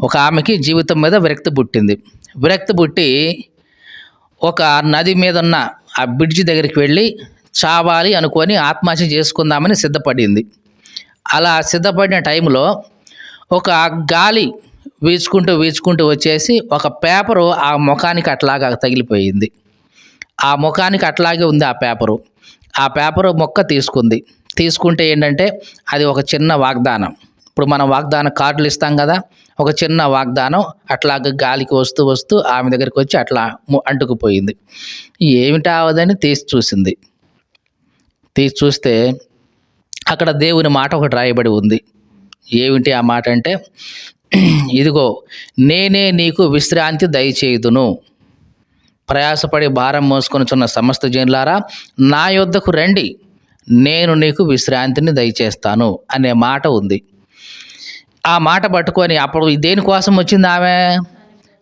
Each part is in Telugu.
ఒక ఆమెకి జీవితం మీద విరక్తి పుట్టింది. విరక్తి పుట్టి ఒక నది మీద ఉన్న ఆ బ్రిడ్జి దగ్గరికి వెళ్ళి చావాలి అనుకొని ఆత్మహత్య చేసుకుందామని సిద్ధపడింది. అలా సిద్ధపడిన టైంలో ఒక గాలి వీచుకుంటూ వీచుకుంటూ వచ్చేసి ఒక పేపరు ఆ ముఖానికి అట్లాగా తగిలిపోయింది. ఆ ముఖానికి అట్లాగే ఉంది ఆ పేపరు. ఆ పేపరు మొక్క తీసుకుంది. తీసుకుంటే ఏంటంటే అది ఒక చిన్న వాగ్దానం. ఇప్పుడు మనం వాగ్దాన కార్డులు ఇస్తాం కదా ఒక చిన్న వాగ్దానం అట్లాగ గాలికి వస్తూ వస్తూ ఆమె దగ్గరికి వచ్చి అట్లా ము- అంటుకుపోయింది. ఏమిటా అవదని తీసి చూసింది. తీసి చూస్తే అక్కడ దేవుని మాట ఒకటి రాయబడి ఉంది. ఏమిటి ఆ మాట అంటే ఇదిగో నేనే నీకు విశ్రాంతి దయచేయుదును. ప్రయాసపడి భారం మోసుకొనుచున్న సమస్త జనులారా నా యొద్దకు రండి. నేను నీకు విశ్రాంతిని దయచేస్తాను అనే మాట ఉంది. ఆ మాట పట్టుకొని అప్పుడు దేనికోసం వచ్చింది ఆమె?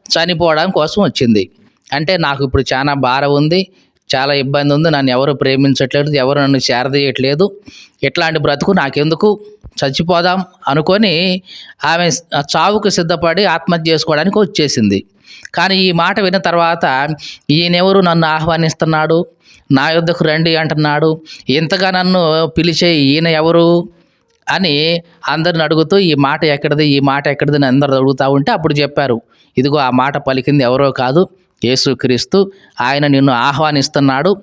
చనిపోవడం కోసం వచ్చింది. అంటే నాకు ఇప్పుడు చాలా భారం ఉంది చాలా ఇబ్బంది ఉంది నన్ను ఎవరు ప్రేమించట్లేదు ఎవరు నన్ను చేరదీయట్లేదు ఇట్లాంటి బ్రతుకు నాకెందుకు? చచ్చిపోదాం అనుకొని ఆమె చావుకు సిద్ధపడి ఆత్మహత్య చేసుకోవడానికి వచ్చేసింది. కానీ ఈ మాట విన్న తర్వాత ఈయనెవరు నన్ను ఆహ్వానిస్తున్నాడు? నా యుద్ధకు రండి అంటున్నాడు. ఇంతగా నన్ను పిలిచే ఈయన ఎవరు? అని అందరిని అడుగుతూ ఈ మాట ఎక్కడిది? ఈ మాట ఎక్కడిది? అని అందరు అడుగుతూ ఉంటే అప్పుడు చెప్పారు ఇదిగో ఆ మాట పలికింది ఎవరో కాదు యేసుక్రీస్తు ఆయన నిన్ను ఆహ్వానిస్తున్నాడు.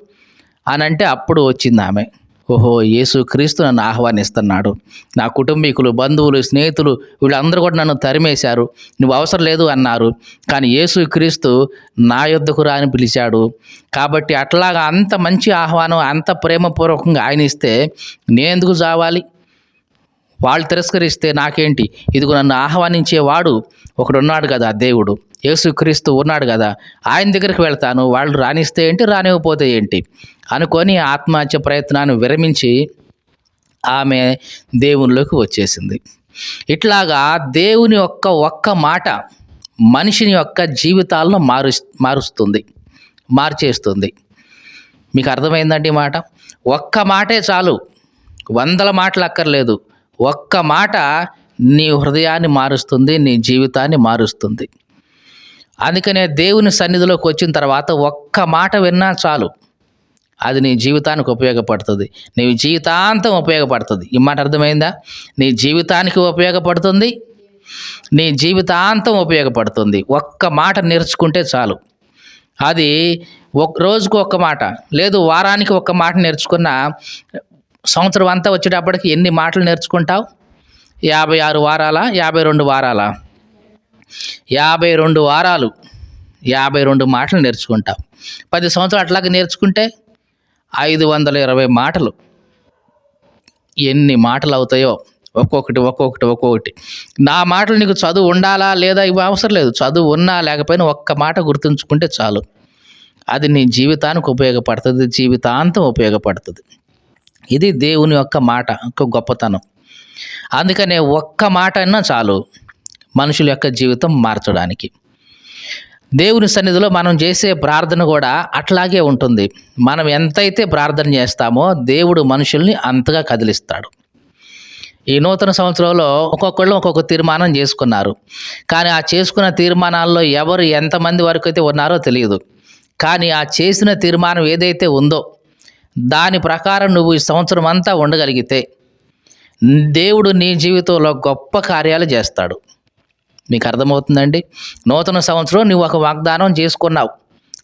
అని అంటే అప్పుడు వచ్చింది ఆమె ఓహో యేసుక్రీస్తు నన్ను ఆహ్వానిస్తున్నాడు. నా కుటుంబీకులు బంధువులు స్నేహితులు వీళ్ళందరూ కూడా నన్ను తరిమేశారు. నువ్వు అవసరం లేదు అన్నారు. కానీ యేసుక్రీస్తు నా యొద్దకు రాని పిలిచాడు. కాబట్టి అట్లాగా అంత మంచి ఆహ్వానం అంత ప్రేమపూర్వకంగా ఆయన ఇస్తే నేను ఎందుకు చావాలి వాళ్ళు తిరస్కరిస్తే నాకేంటి? ఇదిగో నన్ను ఆహ్వానించేవాడు ఒకడున్నాడు కదా దేవుడు. యేసుక్రీస్తు ఉన్నాడు కదా. ఆయన దగ్గరికి వెళ్తాను. వాళ్ళు రాణిస్తే ఏంటి? రానివ్వకపోతే ఏంటి? అనుకొని ఆత్మహత్య ప్రయత్నాన్ని విరమించి ఆమె దేవునిలోకి వచ్చేసింది. ఇట్లాగా దేవుని యొక్క ఒక్క మాట మనిషిని యొక్క జీవితాలను మారు మారుస్తుంది మార్చేస్తుంది. మీకు అర్థమైందండి మాట? ఒక్క మాటే చాలు. వందల మాటలు అక్కర్లేదు. ఒక్క మాట నీ హృదయాన్ని మారుస్తుంది నీ జీవితాన్ని మారుస్తుంది. అందుకనే దేవుని సన్నిధిలోకి వచ్చిన తర్వాత ఒక్క మాట విన్నా చాలు. అది నీ జీవితానికి ఉపయోగపడుతుంది. నీ జీవితాంతం ఉపయోగపడుతుంది. ఈ మాట అర్థమైందా? నీ జీవితానికి ఉపయోగపడుతుంది. నీ జీవితాంతం ఉపయోగపడుతుంది. ఒక్క మాట నేర్చుకుంటే చాలు. అది ఒక రోజుకు ఒక్క మాట లేదు వారానికి ఒక్క మాట నేర్చుకున్న సంవత్సరం అంతా వచ్చేటప్పటికి ఎన్ని మాటలు నేర్చుకుంటావు? యాభై ఆరు వారాల? యాభై రెండు వారాల? యాభై రెండు వారాలు యాభై రెండు మాటలు నేర్చుకుంటావు. పది సంవత్సరాలు అట్లాగే నేర్చుకుంటే ఐదు వందల ఇరవై మాటలు ఎన్ని మాటలు అవుతాయో ఒక్కొక్కటి ఒక్కొక్కటి ఒక్కొక్కటి. నా మాటలు నీకు చదువు ఉండాలా లేదా ఇవి అవసరం లేదు. చదువు ఉన్నా లేకపోయినా ఒక్క మాట గుర్తుంచుకుంటే చాలు. అది నీ జీవితానికి ఉపయోగపడుతుంది జీవితాంతం ఉపయోగపడుతుంది. ఇది దేవుని యొక్క మాట ఒక గొప్పతనం. అందుకనే ఒక్క మాట అయినా చాలు మనుషుల యొక్క జీవితం మార్చడానికి. దేవుని సన్నిధిలో మనం చేసే ప్రార్థన కూడా అట్లాగే ఉంటుంది. మనం ఎంతైతే ప్రార్థన చేస్తామో దేవుడు మనుషుల్ని అంతగా కదిలిస్తాడు. ఈ నూతన సంవత్సరంలో ఒక్కొక్కళ్ళు ఒక్కొక్క తీర్మానం చేసుకున్నారు. కానీ ఆ చేసుకున్న తీర్మానాల్లో ఎవరు ఎంతమంది వరకు అయితే ఉన్నారో తెలియదు. కానీ ఆ చేసిన తీర్మానం ఏదైతే ఉందో దాని ప్రకారం నువ్వు ఈ సంవత్సరం అంతా ఉండగలిగితే దేవుడు నీ జీవితంలో గొప్ప కార్యాలు చేస్తాడు. మీకు అర్థమవుతుందండి? నూతన సంవత్సరం నువ్వు ఒక వాగ్దానం చేసుకున్నావు.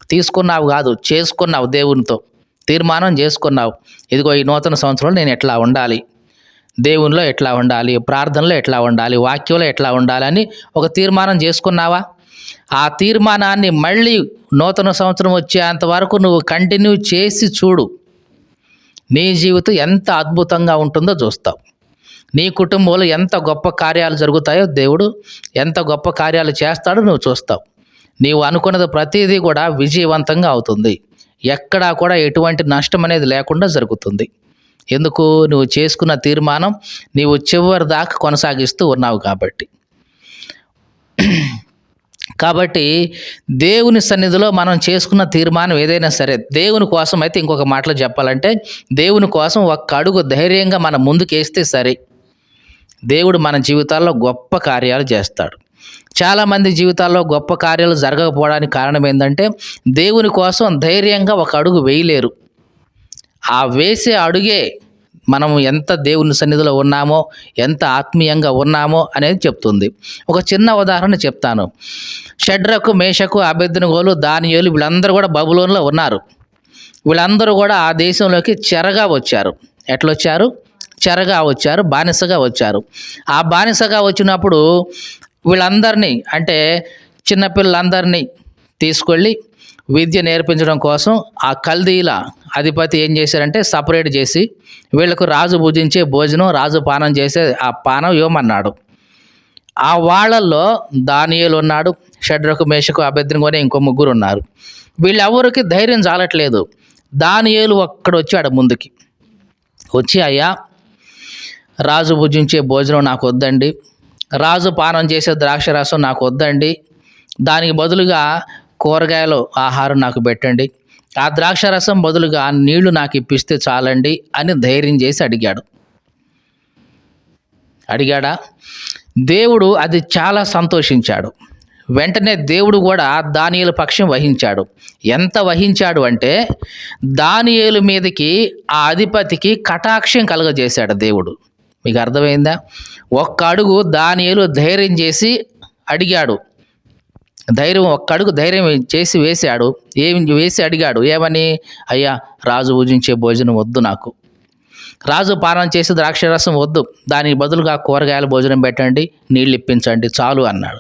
తీసుకున్నావు కాదు చేసుకున్నావు దేవునితో. తీర్మానం చేసుకున్నావు. ఇదిగో ఈ నూతన సంవత్సరంలో నేను ఎట్లా ఉండాలి? దేవునిలో ఎట్లా ఉండాలి? ప్రార్థనలో ఎట్లా ఉండాలి? వాక్యంలో ఎట్లా ఉండాలని ఒక తీర్మానం చేసుకున్నావా? ఆ తీర్మానాన్ని మళ్ళీ నూతన సంవత్సరం వచ్చేంత వరకు నువ్వు కంటిన్యూ చేసి చూడు. నీ జీవితం ఎంత అద్భుతంగా ఉంటుందో చూస్తావు. నీ కుటుంబంలో ఎంత గొప్ప కార్యాలు జరుగుతాయో దేవుడు ఎంత గొప్ప కార్యాలు చేస్తాడో నువ్వు చూస్తావు. నీవు అనుకున్నది ప్రతిదీ కూడా విజయవంతంగా అవుతుంది. ఎక్కడా కూడా ఎటువంటి నష్టం అనేది లేకుండా జరుగుతుంది. ఎందుకు? నువ్వు చేసుకున్న తీర్మానం నీవు చివరి దాకా కొనసాగిస్తూ ఉన్నావు కాబట్టి. కాబట్టి దేవుని సన్నిధిలో మనం చేసుకున్న తీర్మానం ఏదైనా సరే దేవుని కోసం అయితే ఇంకొక మాటలో చెప్పాలంటే దేవుని కోసం ఒక్క అడుగు ధైర్యంగా మనం ముందుకేస్తే సరే. దేవుడు మన జీవితాల్లో గొప్ప కార్యాలు చేస్తాడు. చాలామంది జీవితాల్లో గొప్ప కార్యాలు జరగకపోవడానికి కారణం ఏంటంటే దేవుని కోసం ధైర్యంగా ఒక అడుగు వేయలేరు. ఆ వేసే అడుగే మనం ఎంత దేవుని సన్నిధిలో ఉన్నామో ఎంత ఆత్మీయంగా ఉన్నామో అనేది చెప్తుంది. ఒక చిన్న ఉదాహరణ చెప్తాను. షడ్రకు మేషకు అభ్యర్థనగోలు దానియోలు వీళ్ళందరూ కూడా బబులోన్లో ఉన్నారు. వీళ్ళందరూ కూడా ఆ దేశంలోకి చెరగా వచ్చారు. ఎట్లా వచ్చారు చెరగా వచ్చారు బానిసగా వచ్చారు. ఆ బానిసగా వచ్చినప్పుడు వీళ్ళందరినీ అంటే చిన్నపిల్లలందరినీ తీసుకెళ్ళి విద్య నేర్పించడం కోసం ఆ కల్దీల అధిపతి ఏం చేశారంటే సపరేట్ చేసి వీళ్ళకు రాజు భుజించే భోజనం రాజు పానం చేసే ఆ పానం ఇవ్వమన్నాడు. ఆ వాళ్ళల్లో దానియులు ఉన్నాడు షడ్రకు మేషకు అభ్యర్థిని ఇంకో ముగ్గురు ఉన్నారు. వీళ్ళెవరికి ధైర్యం చాలట్లేదు. దానియేలు ఒక్కడు వచ్చాడు ముందుకి. వచ్చి అయ్యా రాజు భుజించే భోజనం నాకు వద్దండి. రాజు పానం చేసే ద్రాక్షరసం నాకు వద్దండి. దానికి బదులుగా కూరగాయలు ఆహారం నాకు పెట్టండి. ఆ ద్రాక్ష రసం బదులుగా నీళ్ళు నాకు ఇప్పిస్తే చాలండి అని ధైర్యం చేసి అడిగాడు. అడిగాడా? దేవుడు అది చాలా సంతోషించాడు. వెంటనే దేవుడు కూడా దానియలు పక్షం వహించాడు. ఎంత వహించాడు అంటే దానియేలు మీదకి ఆ అధిపతికి కటాక్షం కలగజేశాడు దేవుడు. మీకు అర్థమైందా? ఒక్క అడుగు దానియేలు ధైర్యం చేసి అడిగాడు. ధైర్యం ఒక్క అడుగు ధైర్యం చేసి వేశాడు. ఏమి వేసి అడిగాడు? ఏమని? అయ్యా రాజు పూజించే భోజనం వద్దు నాకు. రాజు పానం చేసి ద్రాక్షరసం వద్దు. దానికి బదులుగా కూరగాయల భోజనం పెట్టండి నీళ్ళు ఇప్పించండి చాలు అన్నాడు.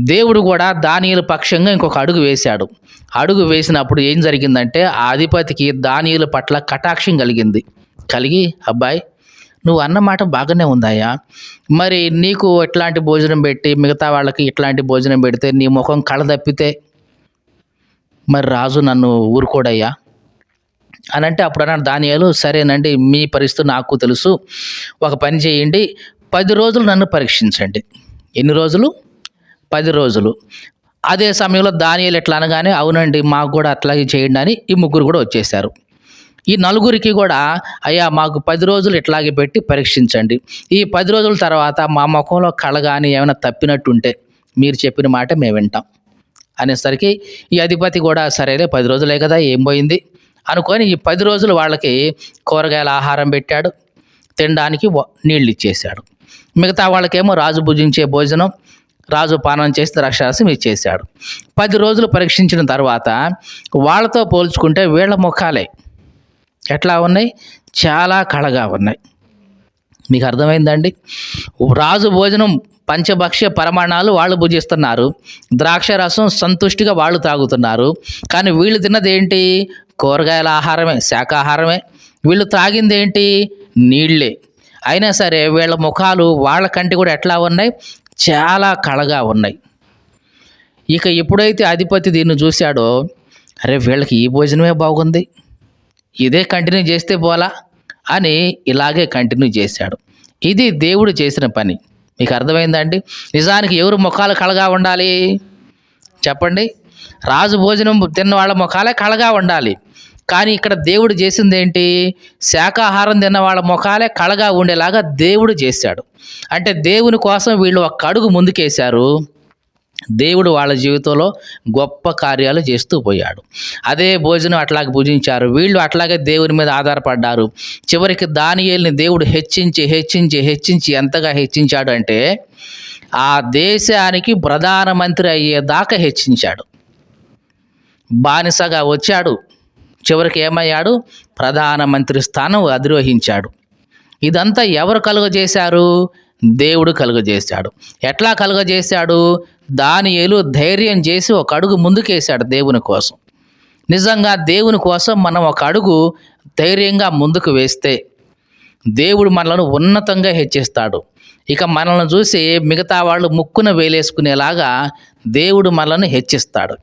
దేవుడు కూడా దానియుల పక్షంగా ఇంకొక అడుగు వేశాడు. అడుగు వేసినప్పుడు ఏం జరిగిందంటే ఆ అధిపతికి దానియుల పట్ల కటాక్షం కలిగింది. కలిగి అబ్బాయి నువ్వు అన్న మాట బాగానే ఉందాయా మరి నీకు ఎట్లాంటి భోజనం పెట్టి మిగతా వాళ్ళకి ఇట్లాంటి భోజనం పెడితే నీ ముఖం కళ తప్పితే మరి రాజు నన్ను ఊరుకోడయ్యా. అని అంటే అప్పుడు అన్నాడు దానియాలు సరేనండి మీ పరిస్థితి నాకు తెలుసు. ఒక పని చేయండి పది రోజులు నన్ను పరీక్షించండి. ఎన్ని రోజులు? పది రోజులు. అదే సమయంలో దానియాలు ఎట్లా అనగానే అవునండి మాకు కూడా అట్లాగే చేయండి అని ఈ ముగ్గురు కూడా వచ్చేసారు. ఈ నలుగురికి కూడా అయ్యా మాకు పది రోజులు ఇట్లాగే పెట్టి పరీక్షించండి. ఈ పది రోజుల తర్వాత మా ముఖంలో కళ కానీ ఏమైనా తప్పినట్టుంటే మీరు చెప్పిన మాట మేము వింటాం. అనేసరికి ఈ అధిపతి కూడా సరేలే పది రోజులే కదా ఏం పోయింది? అనుకొని ఈ పది రోజులు వాళ్ళకి కూరగాయల ఆహారం పెట్టాడు. తినడానికి నీళ్ళు ఇచ్చేశాడు మిగతా వాళ్ళకేమో రాజు భుజించే భోజనం రాజు పానం చేసి ద్రాక్షారసం ఇచ్చేశాడు. పది రోజులు పరీక్షించిన తర్వాత వాళ్ళతో పోల్చుకుంటే వీళ్ళ ముఖాలే. ఎట్లా ఉన్నాయి? చాలా కళగా ఉన్నాయి. మీకు అర్థమైందండి? రాజు భోజనం పంచభక్ష్య పరమాణాలు వాళ్ళు భుజిస్తున్నారు. ద్రాక్ష రసం సంతుష్టిగా వాళ్ళు తాగుతున్నారు. కానీ వీళ్ళు తిన్నది ఏంటి? కూరగాయల ఆహారమే శాకాహారమే వీళ్ళు తాగింది ఏంటి? నీళ్ళే. అయినా సరే వీళ్ళ ముఖాలు వాళ్ళ కంటి కూడా ఎట్లా ఉన్నాయి? చాలా కళగా ఉన్నాయి. ఇక ఎప్పుడైతే అధిపతి దీన్ని చూశాడో అరే వీళ్ళకి ఈ భోజనమే బాగుంది. ఇదే కంటిన్యూ చేస్తే పోలా అని ఇలాగే కంటిన్యూ చేశాడు. ఇది దేవుడు చేసిన పని. మీకు అర్థమైందండి నిజానికి ఎవరు ముఖాలు కళగా ఉండాలి? చెప్పండి. రాజు భోజనం తిన్న వాళ్ళ ముఖాలే కళగా ఉండాలి. కానీ ఇక్కడ దేవుడు చేసింది ఏంటి? శాకాహారం తిన్న వాళ్ళ ముఖాలే కళగా ఉండేలాగా దేవుడు చేశాడు. అంటే దేవుని కోసం వీళ్ళు ఒక అడుగు ముందుకేశారు. దేవుడు వాళ్ళ జీవితంలో గొప్ప కార్యాలు చేస్తూ పోయాడు. అదే భోజనం అట్లాగే భుజించారు. వీళ్ళు అట్లాగే దేవుని మీద ఆధారపడ్డారు. చివరికి దానియేల్ని దేవుడు హెచ్చించి హెచ్చించి హెచ్చించి ఎంతగా హెచ్చించాడు అంటే ఆ దేశానికి ప్రధానమంత్రి అయ్యేదాకా హెచ్చించాడు. బానిసగా వచ్చాడు. చివరికి ఏమయ్యాడు? ప్రధానమంత్రి స్థానం అధిరోహించాడు. ఇదంతా ఎవరు కలుగజేశారు? దేవుడు కలుగజేశాడు. ఎట్లా కలుగజేశాడు? దానియేలు ధైర్యం చేసి ఒక అడుగు ముందుకేశాడు దేవుని కోసం. నిజంగా దేవుని కోసం మనం ఒక అడుగు ధైర్యంగా ముందుకు వేస్తే దేవుడు మనలను ఉన్నతంగా హెచ్చిస్తాడు. ఇక మనల్ని చూసి మిగతా వాళ్ళు ముక్కున వేలేసుకునేలాగా దేవుడు మనల్ని హెచ్చిస్తాడు.